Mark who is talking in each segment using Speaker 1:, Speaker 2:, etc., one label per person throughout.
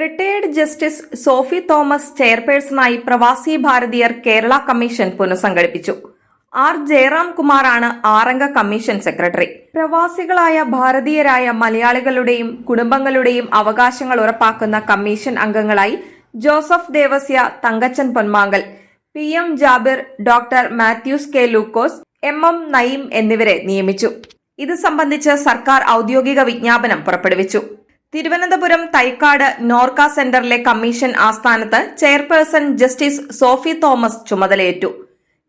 Speaker 1: Retired justice Sophy Thomas ചെയർപേഴ്സണായി പ്രവാസി ഭാരതീയർ കേരള കമ്മീഷൻ പുനഃസംഘടിപ്പിച്ചു. ആർ ജയറാം കുമാറാണ് ആറംഗ കമ്മീഷൻ സെക്രട്ടറി. പ്രവാസികളായ ഭാരതീയരായ മലയാളികളുടെയും കുടുംബങ്ങളുടെയും അവകാശങ്ങൾ ഉറപ്പാക്കുന്ന കമ്മീഷൻ അംഗങ്ങളായി Joseph Devasya Thankachan Ponmankal P M Jabir doctor Mathews K Lukose M M Naeem എന്നിവരെ നിയമിച്ചു. ഇത് സംബന്ധിച്ച് സർക്കാർ ഔദ്യോഗിക വിജ്ഞാപനം പുറപ്പെടുവിച്ചു. തിരുവനന്തപുരം തൈക്കാട് നോർക്ക സെന്ററിലെ കമ്മീഷൻ ആസ്ഥാനത്ത് ചെയർപേഴ്സൺ ജസ്റ്റിസ് സോഫി തോമസ് ചുമതലയേറ്റു.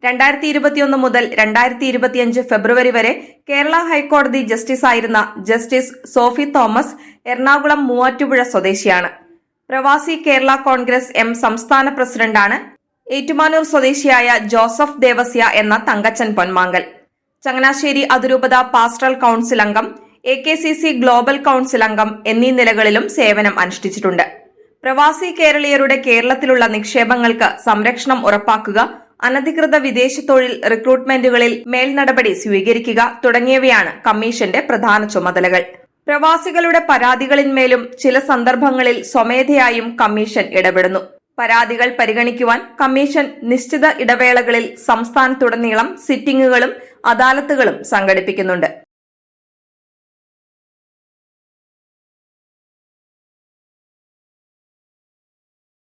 Speaker 1: രണ്ടായിരത്തി ഇരുപത്തിയൊന്ന് മുതൽ രണ്ടായിരത്തി ഇരുപത്തിയഞ്ച് ഫെബ്രുവരി വരെ കേരള ഹൈക്കോടതി ജസ്റ്റിസായിരുന്ന justice Sophy Thomas Ernakulam Muvattupuzha സ്വദേശിയാണ്. പ്രവാസി കേരള കോൺഗ്രസ് എം സംസ്ഥാന പ്രസിഡന്റാണ് ഏറ്റുമാനൂർ സ്വദേശിയായ ജോസഫ് ദേവസ്യ എന്ന തങ്കച്ചൻ പൊന്മാങ്കൽ ചങ്ങനാശ്ശേരി അതിരൂപത പാസ്റ്ററൽ കൌൺസിൽ അംഗം A K C C global council അംഗം എന്നീ നിലകളിലും സേവനം അനുഷ്ഠിച്ചിട്ടുണ്ട്. പ്രവാസി കേരളീയരുടെ കേരളത്തിലുള്ള നിക്ഷേപങ്ങൾക്ക് സംരക്ഷണം ഉറപ്പാക്കുക അനധികൃത വിദേശ തൊഴിൽ റിക്രൂട്ട്മെന്റുകളിൽ മേൽനടപടി സ്വീകരിക്കുക തുടങ്ങിയവയാണ് കമ്മീഷന്റെ പ്രധാന ചുമതലകൾ. പ്രവാസികളുടെ പരാതികളിന്മേലും ചില സന്ദർഭങ്ങളിൽ സ്വമേധയായും കമ്മീഷൻ ഇടപെടുന്നു. പരാതികൾ പരിഗണിക്കുവാൻ കമ്മീഷൻ നിശ്ചിത ഇടവേളകളിൽ സംസ്ഥാനത്തുടനീളം സിറ്റിംഗുകളും അദാലത്തുകളും സംഘടിപ്പിക്കുന്നുണ്ട്.